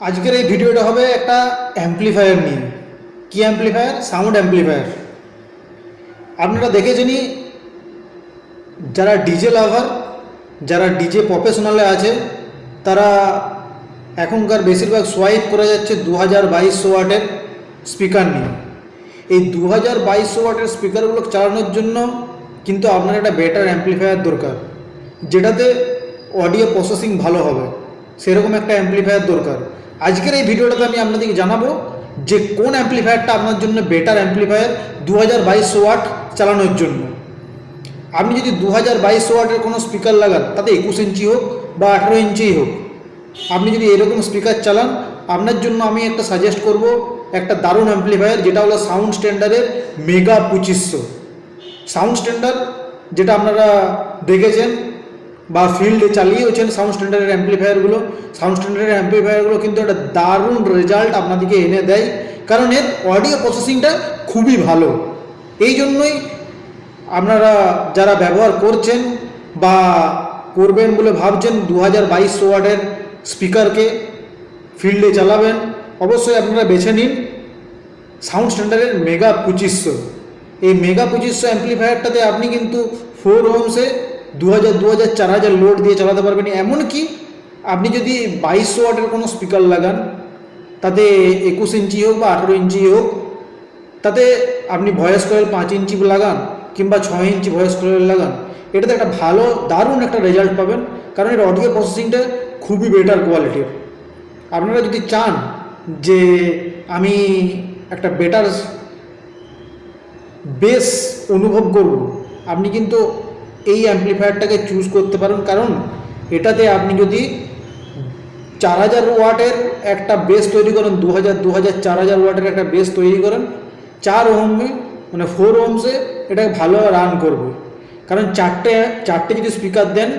আজকের এই ভিডিওটা হবে একটা অ্যাম্পলিফায়ার নিয়ে। কি অ্যাম্পলিফায়ার সাউন্ড অ্যাম্পলিফায়ার আপনারা দেখেছেনই, যারা ডিজে লাভার যারা ডিজে প্রফেশনালে আছে, তারা এখনকার বেশিরভাগ সোয়াইপ করে যাচ্ছে দু হাজার বাইশশো ওয়াটের স্পিকার নিয়ে। এই দু হাজার বাইশশো ওয়াটের স্পিকারগুলো চালানোর জন্য কিন্তু আপনার একটা বেটার অ্যাম্পলিফায়ার দরকার, যেটাতে অডিও প্রসেসিং ভালো হবে। সেরকম একটা অ্যাম্পলিফায়ার দরকার। আজকের এই ভিডিওটাতে আমি আপনাদেরকে জানাব যে কোন অ্যাম্পলিফায়ারটা আপনার জন্য বেটার অ্যাম্পলিফায়ার দু হাজার বাইশশো ওয়াট চালানোর জন্য। আপনি যদি দু হাজার বাইশশো ওয়াটের কোনো স্পিকার লাগান, তাতে একুশ ইঞ্চি হোক বা আঠেরো ইঞ্চিই হোক, আপনি যদি এরকম স্পিকার চালান, আপনার জন্য আমি একটা সাজেস্ট করব একটা দারুণ অ্যাম্পলিফায়ার যেটা হলো সাউন্ড স্ট্যান্ডার্ডের মেগা পঁচিশশো। সাউন্ড স্ট্যান্ডার্ড যেটা আপনারা দেখেছেন বা ফিল্ডে চালিয়েওছেন সাউন্ড স্ট্যান্ডার্ডের অ্যাম্পলিফায়ারগুলো সাউন্ড স্ট্যান্ডার্ডের অ্যাম্পলিফায়ারগুলো কিন্তু একটা দারুণ রেজাল্ট আপনাদেরকে এনে দেয়। কারণ এর অডিও প্রসেসিংটা খুবই ভালো। এই জন্যই আপনারা যারা ব্যবহার করছেন বা করবেন বলে ভাবছেন দু হাজার বাইশ ওয়ার্ডের স্পিকারকে ফিল্ডে চালাবেন, অবশ্যই আপনারা বেছে নিন। সাউন্ড স্ট্যান্ডার্ডের মেগা পঁচিশশো। এই মেগা পঁচিশশো অ্যাম্পলিফায়ারটাতে আপনি কিন্তু ফোর হোমসে দু হাজার দু হাজার চার হাজার লোড দিয়ে চালাতে পারবেন। এমনকি আপনি যদি বাইশশো ওয়াটের কোনো স্পিকার লাগান, তাতে একুশ ইঞ্চি হোক বা আঠেরো ইঞ্চি হোক, তাতে আপনি ভয়েস কয়েল পাঁচ ইঞ্চি লাগান কিংবা ছয় ইঞ্চি ভয়েস কয়েল লাগান, এটাতে একটা ভালো, দারুণ একটা রেজাল্ট পাবেন। কারণ এর অডিও প্রসেসিংটা খুবই বেটার কোয়ালিটির আপনারা যদি চান যে আমি একটা বেটার বেস অনুভব করব, আপনি কিন্তু এই অ্যাম্পলিফায়ারটাকে চুজ করতে পারেন। কারণ এটাতে আপনি যদি চার হাজার ওয়াটের একটা বেস তৈরি করেন, দু হাজার দু হাজার, চার হাজার ওয়াটের একটা বেস তৈরি করেন, চার ওহমে মানে ফোর ওহমসে এটা ভালো রান করবে। কারণ চারটে চারটে যদি স্পিকার দেন,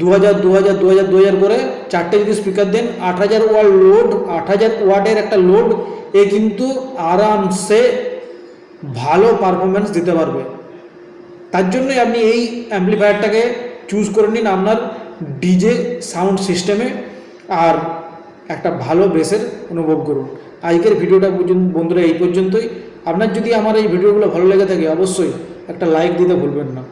দু হাজার দু হাজার দু হাজার দু হাজার করে চারটে যদি স্পিকার দেন, আট হাজার ওয়াট লোড আট হাজার ওয়াটের একটা লোড এ কিন্তু আরামসে ভালো পারফরমেন্স দিতে পারবে। তার জন্যই আপনি এই অ্যাম্পলিফায়ারটাকে চুজ করে নিন আপনার ডিজে সাউন্ড সিস্টেমে আর একটা ভালো বেসের অনুভব করুন। আজকের ভিডিওটা পর্যন্ত বন্ধুরা, এই পর্যন্তই। আপনার যদি আমার এই ভিডিওগুলো ভালো লেগে থাকে, অবশ্যই একটা লাইক দিতে ভুলবেন না।